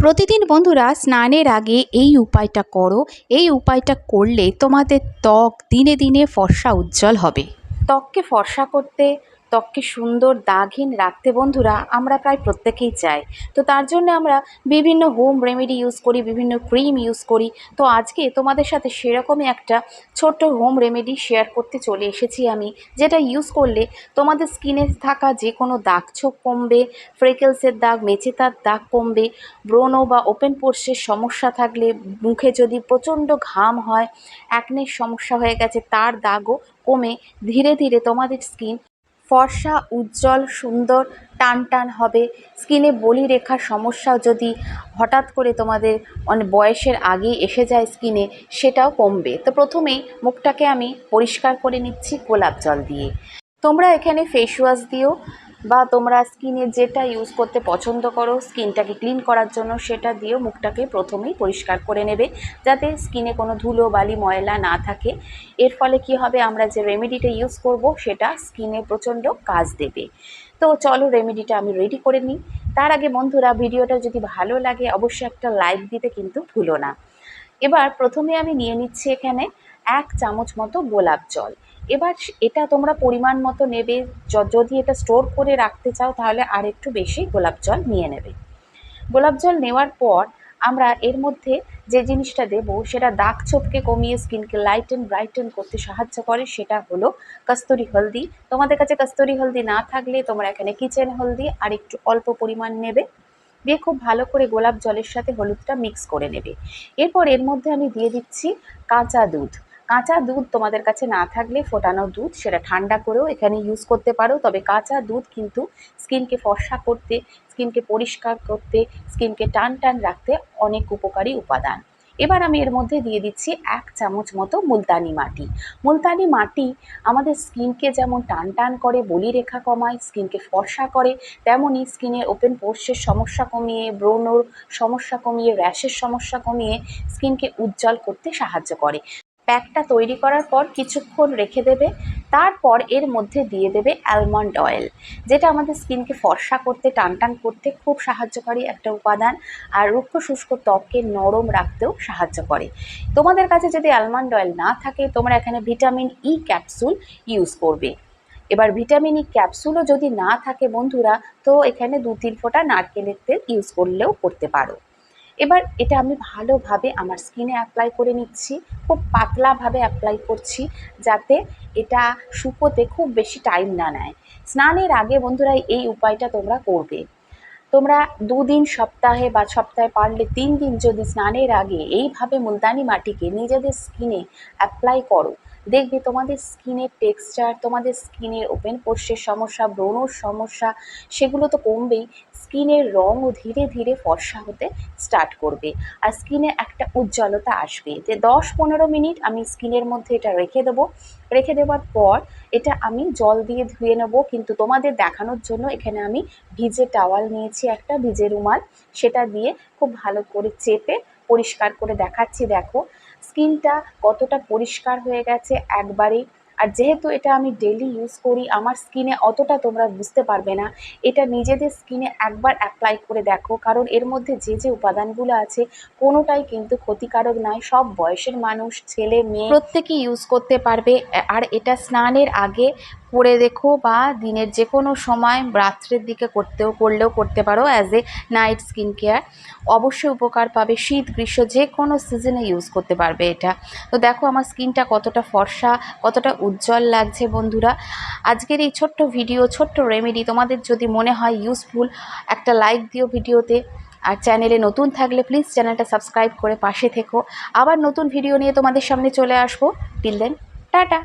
প্রতিদিন বন্ধুরা স্নানের আগে এই উপায়টা করো, এই উপায়টা করলে তোমাদের ত্বক দিনে দিনে ফর্সা উজ্জ্বল হবে। ত্বককে ফর্সা করতে ত্বককে সুন্দর দাগহীন রাখতে বন্ধুরা আমরা প্রায় প্রত্যেকেই চাই। তো তার জন্য আমরা বিভিন্ন হোম রেমেডি ইউজ করি, বিভিন্ন ক্রিম ইউজ করি। তো আজকে তোমাদের সাথে সেরকমই একটা ছোট্ট হোম রেমেডি শেয়ার করতে চলে এসেছি আমি, যেটা ইউজ করলে তোমাদের স্কিনে থাকা যে কোনো দাগ ছোপ কমবে ফ্রেকেলসের দাগ, মেচেতার দাগ কমবে, ব্রণ বা ওপেন পোর্সের সমস্যা থাকলে, মুখে যদি প্রচণ্ড ঘাম হয় অ্যাকনের সমস্যা হয়ে গেছে, তার দাগও কমে। ধীরে ধীরে তোমাদের স্কিন ফর্সা, উজ্জ্বল, সুন্দর টান টান হবে। স্কিনে বলি রেখার সমস্যা যদি হঠাৎ করে তোমাদের অনেক বয়সের আগেই এসে যায় স্কিনে, সেটাও কমবে। তো প্রথমেই মুখটাকে আমি পরিষ্কার করে নিচ্ছি গোলাপ জল দিয়ে। তোমরা এখানে ফেস ওয়াশ দিও। বা তোমরা স্কিনে যেটা ইউজ করতে পছন্দ করো, স্কিনটাকে ক্লিন করার জন্য সেটা দিয়েও মুখটাকে প্রথমেই পরিষ্কার করে নেবে, যাতে স্কিনে কোনো ধুলো, বালি, ময়লা না থাকে। এর ফলে কি হবে? আমরা যে রেমেডিটা ইউজ করব সেটা স্কিনে প্রচণ্ড কাজ দেবে। তো চলো রেমেডিটা আমি রেডি করে নিই। তার আগে বন্ধুরা, ভিডিওটা যদি ভালো লাগে, অবশ্যই একটা লাইক দিতে কিন্তু ভুলো না। এবার প্রথমে আমি নিয়ে নিচ্ছি এখানে এক চামচ মতো গোলাপ জল। এবার এটা তোমরা পরিমাণ মতো নেবে। যদি এটা স্টোর করে রাখতে চাও, তাহলে আর একটু বেশি গোলাপ জল নিয়ে নেবে। গোলাপ জল নেওয়ার পর আমরা এর মধ্যে যে জিনিসটা দেব, সেটা দাগ ছোপকে কমিয়ে, স্কিনকে লাইটেন ব্রাইটেন করতে সাহায্য করে, সেটা হলো কস্তুরি হলদি। তোমাদের কাছে কস্তুরি হলদি না থাকলে তোমরা এখানে কিচেন হলদি আর একটু অল্প পরিমাণ নেবে। দিয়ে খুব ভালো করে গোলাপ জলের সাথে হলুদটা মিক্স করে নেবে। এরপর এর মধ্যে আমি দিয়ে দিচ্ছি কাঁচা দুধ। কাঁচা দুধ তোমাদের কাছে না থাকলে ফোটানো দুধ সেটা ঠান্ডা করেও এখানে ইউজ করতে পারো। তবে কাঁচা দুধ কিন্তু স্কিনকে ফর্সা করতে স্কিনকে পরিষ্কার করতে স্কিনকে টান টান রাখতে অনেক উপকারী উপাদান। এবার আমি এর মধ্যে দিয়ে দিচ্ছি এক চামচ মতো মুলতানি মাটি। মুলতানি মাটি আমাদের স্কিনকে যেমন টান টান করে বলি রেখা কমায় স্কিনকে ফর্সা করে তেমনই স্কিনের ওপেন পোর্সের সমস্যা কমিয়ে ব্রণর সমস্যা কমিয়ে, র্যাশের সমস্যা কমিয়ে স্কিনকে উজ্জ্বল করতে সাহায্য করে। প্যাকটা তৈরি করার পর কিছুক্ষণ রেখে দেবে। তারপর এর মধ্যে দিয়ে দেবে অ্যালমন্ড অয়েল যেটা আমাদের স্কিনকে ফর্সা করতে টান টান করতে খুব সাহায্যকারী একটা উপাদান আর রুক্ষ শুষ্ক ত্বককে নরম রাখতেও সাহায্য করে। তোমাদের কাছে যদি অ্যালমন্ড অয়েল না থাকে, তোমরা এখানে ভিটামিন ই ক্যাপসুল ইউজ করবে। এবার ভিটামিন ই ক্যাপসুলও যদি না থাকে বন্ধুরা, তো এখানে দু তিন ফোঁটা নারকেলের তেল ইউজ করলেও করতে পারো। এবার এটা আমি ভালোভাবে আমার স্কিনে অ্যাপ্লাই করে নিচ্ছি, খুব পাতলাভাবে অ্যাপ্লাই করছি যাতে এটা শুকোতে খুব বেশি টাইম না নেয়। স্নানের আগে বন্ধুরা এই উপায়টা তোমরা করবে। তোমরা দুদিন সপ্তাহে বা সপ্তাহে পারলে তিন দিন যদি স্নানের আগে এইভাবে মুলতানি মাটিকে নিজেদের স্কিনে অ্যাপ্লাই করো দেখবে তোমাদের স্কিনের টেক্সচার তোমাদের স্কিনের ওপেন পোর্সের সমস্যা, ব্রণর সমস্যা, সেগুলো তো কমবেই। স্কিনের রঙও ধীরে ধীরে ফর্সা হতে স্টার্ট করবে। আর স্কিনে একটা উজ্জ্বলতা আসবে। যে দশ পনেরো মিনিট আমি স্কিনের মধ্যে এটা রেখে দেবো। রেখে দেওয়ার পর এটা আমি জল দিয়ে ধুয়ে নেব। কিন্তু তোমাদের দেখানোর জন্য এখানে আমি ভিজে টাওয়াল নিয়েছি, একটা ভিজে রুমাল। সেটা দিয়ে খুব ভালো করে চেপে পরিষ্কার করে দেখাচ্ছি, দেখো। স্কিনটা কতটা পরিষ্কার হয়ে গেছে একবারেই আর যেহেতু এটা আমি ডেলি ইউজ করি, আমার স্কিনে অতটা তোমরা বুঝতে পারবে না। এটা নিজেদের স্কিনে একবার অ্যাপ্লাই করে দেখো, কারণ এর মধ্যে যে যে উপাদানগুলো আছে, কোনোটাই কিন্তু ক্ষতিকারক নয়। সব বয়সের মানুষ, ছেলে, মেয়ে প্রত্যেকেই ইউজ করতে পারবে। আর এটা স্নানের আগে করে দেখো বা দিনের যে কোনো সময় রাত্রের দিকে করতেও, করলেও করতে পারো as a night skin care অবশ্যই উপকার পাবে শীত, গ্রীষ্ম যে কোনো সিজনে ইউজ করতে পারবে এটা। তো দেখো আমার স্কিনটা কতটা ফর্সা, কতটা উজ্জ্বল লাগছে বন্ধুরা। আজকের এই ছোট্ট ভিডিও ছোট্ট রেমেডি তোমাদের যদি মনে হয় ইউজফুল একটা লাইক দিও ভিডিওতে আর চ্যানেলে নতুন থাকলে প্লিজ চ্যানেলটা সাবস্ক্রাইব করে পাশে থেকো। আবার নতুন ভিডিও নিয়ে তোমাদের সামনে চলে আসব। Till then ta-ta!